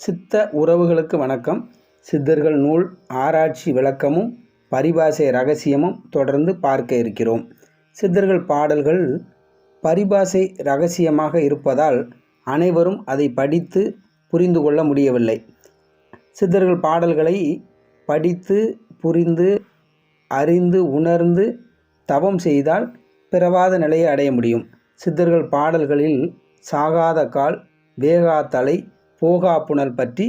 சித்த உறவுகளுக்கு வணக்கம். சித்தர்கள் நூல் ஆராய்ச்சி விளக்கமும் பரிபாஷை ரகசியமும் தொடர்ந்து பார்க்க இருக்கிறோம். சித்தர்கள் பாடல்கள் பரிபாஷை ரகசியமாக இருப்பதால் அனைவரும் அதை படித்து புரிந்து கொள்ள முடியவில்லை. சித்தர்கள் பாடல்களை படித்து புரிந்து அறிந்து உணர்ந்து தவம் செய்தால் பிறவாத நிலையை அடைய முடியும். சித்தர்கள் பாடல்களில் சாகாத கால் வேகா தலை போகா புனல் பற்றி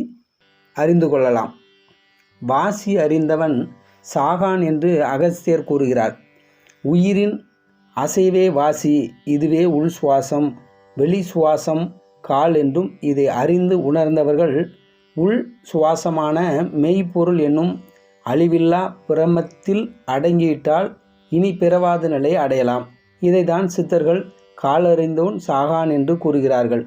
அறிந்து கொள்ளலாம். வாசி அறிந்தவன் சாகான் என்று அகஸ்தியர் கூறுகிறார். உயிரின் அசைவே வாசி இதுவே உள் சுவாசம் வெளி சுவாசம் கால் என்றும் இதை அறிந்து உணர்ந்தவர்கள் உள் சுவாசமான மெய்ப்பொருள் என்னும் அழிவில்லா பிரமத்தில் அடங்கிவிட்டால் இனி பிறவாத நிலையை அடையலாம். இதைதான் சித்தர்கள் காலறிந்தோன் சாகான் என்று கூறுகிறார்கள்.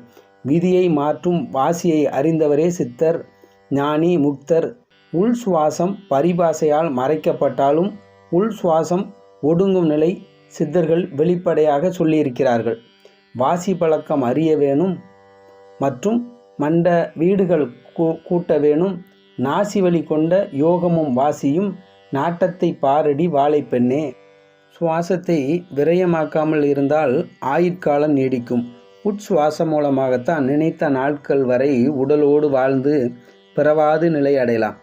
விதியை மாற்றும் வாசியை அறிந்தவரே சித்தர் ஞானி முக்தர். உள் சுவாசம் பரிபாசையால் மறைக்கப்பட்டாலும் உள் சுவாசம் ஒடுங்கும் நிலை சித்தர்கள் வெளிப்படையாக சொல்லியிருக்கிறார்கள். வாசி பழக்கம் அறிய வேணும் மற்றும் மண்ட வீடுகள் கூ- கூட்ட வேணும். நாசி வழி கொண்ட யோகமும் வாசியும் நாட்டத்தை பாரடி வாழைப்பெண்ணே சுவாசத்தை விரயமாக்காமல் இருந்தால் ஆயுட்காலம் நீடிக்கும். உட்சுவாசம் மூலமாகத்தான் நினைத்த நாட்கள் வரை உடலோடு வாழ்ந்து பிறவாது நிலை அடையலாம்.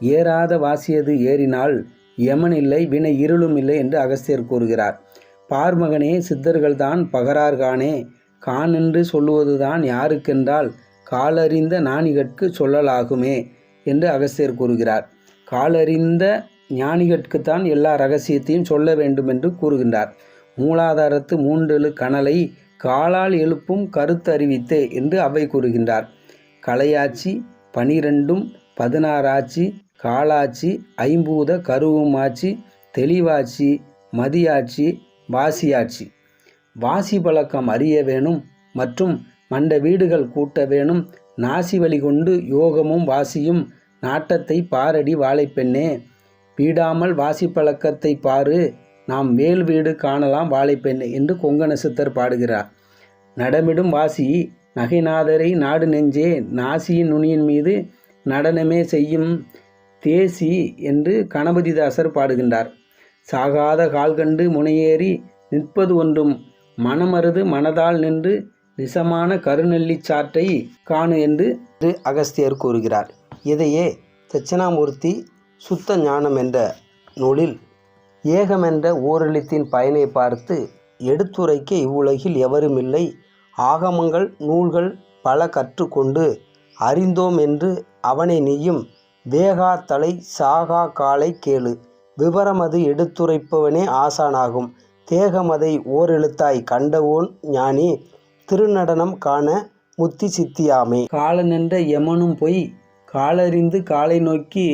ஏறாத வாசியது ஏறினால் யமன் இல்லை வினை இருளும் இல்லை என்று அகஸ்தியர் கூறுகிறார். பார்மகனே சித்தர்கள்தான் பகரார்கானே கான் என்று சொல்லுவதுதான் யாருக்கென்றால் காலறிந்த ஞானிகட்கு சொல்லலாகுமே என்று அகஸ்தியர் கூறுகிறார். காலறிந்த ஞானிகட்குத்தான் எல்லா ரகசியத்தையும் சொல்ல வேண்டும் என்று கூறுகின்றார். மூலாதாரத்து மூன்றெழு கனலை காலால் எழுப்பும் கருத்து அறிவித்தே என்று அவை கூறுகின்றார். கலையாட்சி பனிரெண்டும் பதினாறாட்சி காலாட்சி ஐம்பூத கருவுமாட்சி தெளிவாட்சி மதியாட்சி வாசியாட்சி வாசி பழக்கம் அறிய வேணும் மற்றும் மண்ட வீடுகள் கூட்ட வேணும். நாசி வழி கொண்டு யோகமும் வாசியும் நாட்டத்தை பாரடி வாழைப்பெண்ணே. வீடாமல் வாசி பழக்கத்தை பாரு. நாம் மேல் வீடு காணலாம் வாழைப்பெண் என்று கொங்கண சித்தர் பாடுகிறார். நடமிடும் வாசி நகைநாதரை நாடு நெஞ்சே நாசியின் நுனியின் மீது நடனமே செய்யும் தேசி என்று கணபதிதாசர் பாடுகின்றார். சாகாத கால் கண்டு முனையேறி நிற்பது ஒன்றும் மனமருது மனதால் நின்று நிசமான கருநெல்லி சாற்றை காணு என்று அகஸ்தியர் கூறுகிறார். இதையே தட்சிணாமூர்த்தி சுத்த ஞானம் என்ற நூலில் ஏகமென்ற ஓரெழுத்தின் பயனை பார்த்து எடுத்துரைக்க இவ்வுலகில் எவருமில்லை. ஆகமங்கள் நூல்கள் பல கற்றுக்கொண்டு அறிந்தோம் என்று அவனை நீயும் வேகா தலை சாகா காலை கேளு. விவரமது எடுத்துரைப்பவனே ஆசானாகும். தேகமதை ஓரெழுத்தாய் கண்டவோன் ஞானி திருநடனம் காண முத்தி சித்தியாமே காலனென்ற யமனும் பொய் காலறிந்து காலை நோக்கி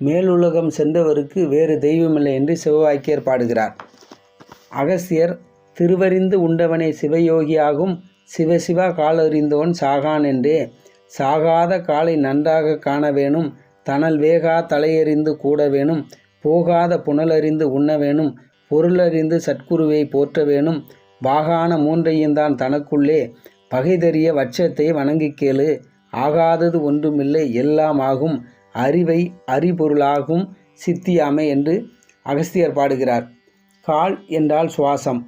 மேலுலகம் சென்றவருக்கு வேறு தெய்வமில்லை என்று சிவவாக்கியர் பாடுகிறார். அகஸ்தியர் திருவறிந்து உண்டவனே சிவயோகியாகும் சிவசிவா காலறிந்தவன் சாகான் என்றே. சாகாத காலை நன்றாக காண வேணும் தனல் வேகா தலையறிந்து கூட வேணும் போகாத புனலறிந்து உண்ண வேணும் பொருளறிந்து சத்குருவை போற்ற வேணும் வாகான மூன்றையும் தான் தனக்குள்ளே. பகைதறிய வட்சத்தை வணங்கிக் கேளு ஆகாதது ஒன்றுமில்லை எல்லாம் ஆகும். அறிவை அறிபொருளாகும் சித்தியாமை என்று அகஸ்தியர் பாடுகிறார். கால் என்றால் சுவாசம்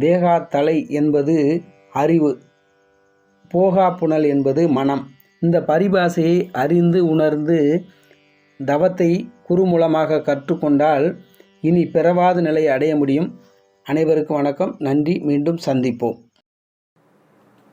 தேகா தலை என்பது அறிவு போகா புனல் என்பது மனம். இந்த பரிபாஷையை அறிந்து உணர்ந்து தவத்தை குறுமூலமாக கற்றுக்கொண்டால் இனி பிறவாத நிலை அடைய முடியும். அனைவருக்கும் வணக்கம். நன்றி. மீண்டும் சந்திப்போம்.